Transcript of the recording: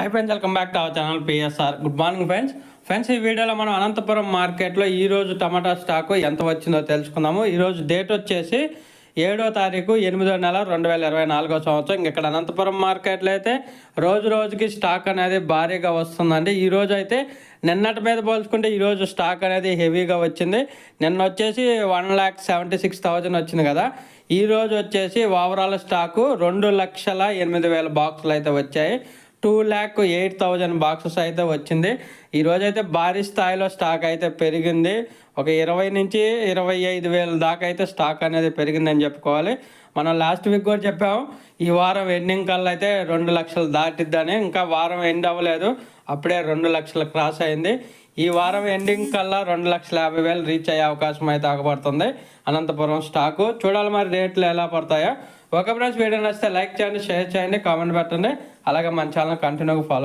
Hi friends welcome back to our channel PSR good morning friends friends ఈ వీడియోలో మనం అనంతపురం మార్కెట్లో ఈరోజు టమాటా స్టాకు ఎంత వచ్చిందో తెలుసుకుందాము. ఈరోజు డేట్ వచ్చేసి ఏడో తారీఖు ఎనిమిదో నెల రెండు వేల ఇరవై నాలుగో సంవత్సరం. ఇక్కడ అనంతపురం మార్కెట్లో అయితే రోజు రోజుకి స్టాక్ అనేది భారీగా వస్తుందండి. ఈ అయితే నిన్నటి మీద పోల్చుకుంటే ఈరోజు స్టాక్ అనేది హెవీగా వచ్చింది. నిన్న వచ్చేసి one lakh seventy six thousand వచ్చింది కదా. ఈరోజు వచ్చేసి ఓవరాల్ స్టాకు రెండు లక్షల ఎనిమిది వేల బాక్సులు అయితే వచ్చాయి. Two lakh eight thousand boxes అయితే వచ్చింది. ఈరోజు అయితే భారీ స్థాయిలో స్టాక్ అయితే పెరిగింది. ఒక ఇరవై నుంచి ఇరవై ఐదు వేల దాకా అయితే స్టాక్ అనేది పెరిగిందని చెప్పుకోవాలి. మనం లాస్ట్ వీక్ కూడా చెప్పాము ఈ వారం ఎండింగ్ కల్లా అయితే రెండు లక్షలు దాటిద్దని. ఇంకా వారం ఎండ్ అవ్వలేదు. అప్పుడే రెండు లక్షలు క్రాస్ అయింది. ఈ వారం ఎండింగ్ కల్లా రెండు లక్షల యాభై వేలు రీచ్ అయ్యే అవకాశం అయితే ఆగబడుతుంది. అనంతపురం స్టాకు చూడాలి మరి రేట్లు ఎలా పడతాయో. ఒక ఫ్రెండ్స్ వీడియో నచ్చితే లైక్ చేయండి షేర్ చేయండి కామెంట్ పెట్టండి. అలాగే మన ఛానల్ కంటిన్యూగా ఫాలో